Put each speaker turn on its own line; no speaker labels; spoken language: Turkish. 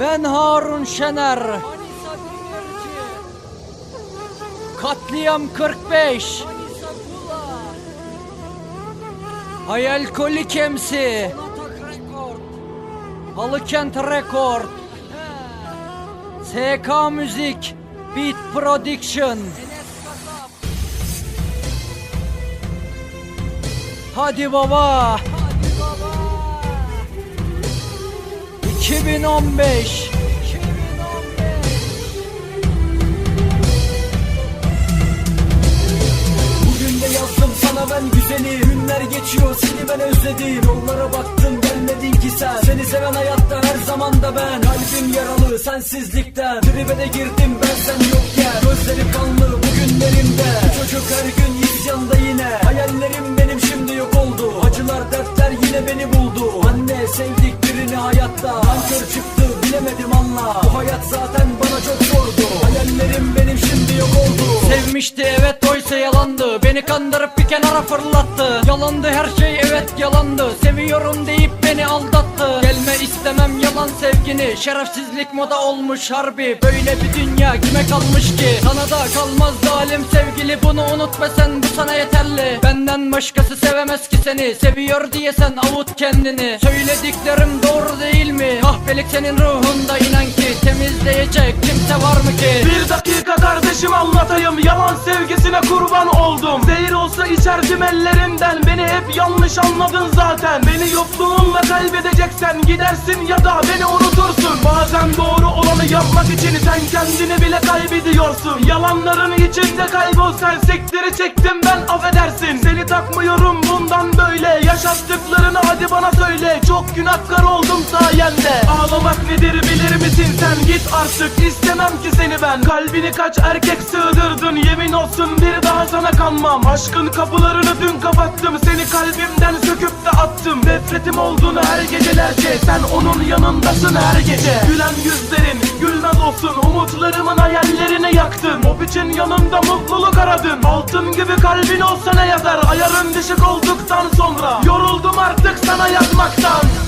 Ben Harun Şener. Katliam 45. Hayal Kolik MC. Halıkent Rekord. SK Müzik. Beat Production. Hadi baba. 2015.
Bugün de yazdım sana ben güzeli. Günler geçiyor seni ben özledim. Yollara baktım gelmedin ki sen. Seni seven hayatta her zaman da ben. Kalbim yaralı sensizlikten. Tribe de girdim ben sen yokken. Gözlerim kanlı bugünlerimde Bu Çocuk her gün isyanda yine. Hayallerim benim şimdi yok oldu. Acılar dertler yine beni hayatta. Nankör çıktı bilemedim anla. Bu hayat zaten bana çok zordu. Hayallerim benim şimdi yok oldu.
Sevmişti evet oysa yalandı. Beni kandırıp bir kenara fırlattı. Yalandı her şey evet yalandı. Seviyorum deyip beni aldattı. Gelme istemem yalan sevgini. Şerefsizlik moda olmuş harbi. Böyle bir dünya kime kalmış ki? Sana da kalmaz zalim sevgili. Bunu unutma sen bu sana yeterli. Benden başkası sevemez ki seni. Seviyor diye sen avut kendini. Söylediklerim doğru değil senin ruhunda inan ki Temizleyecek kimse var mı ki?
Bir dakika kardeşim anlatayım. Yalan sevgisine kurban oldum. Zehir olsa içerdim ellerinden Beni hep yanlış anladın zaten. Beni yokluğunla kaybedeceksen Gidersin ya da beni unutursun. Bazen doğru olanı yapmak için Sen kendini bile kaybediyorsun. Yalanların içinde kaybol sen. Sektiri çektim ben affedersin. Seni takmıyorum bundan böyle günahkar oldum sayende. Ağlamak nedir bilir misin sen? Git artık istemem ki seni ben. Kalbini kaç erkek sığdırdın? Yemin olsun bir daha sana kanmam. Aşkın kapılarını dün kapattım. Seni kalbimden söküp de attım. Nefretim olduğunu her gecelerce. Sen onun yanındasın her gece. Gülen yüzlerin gülmez olsun. Umutlarımın hayallerini yaktın. O için yanında mutluluk aradın. Altın gibi kalbin olsa ne yazar? Ayarın düşük olduktan sonra. Yoruldum artık sana yazmaktan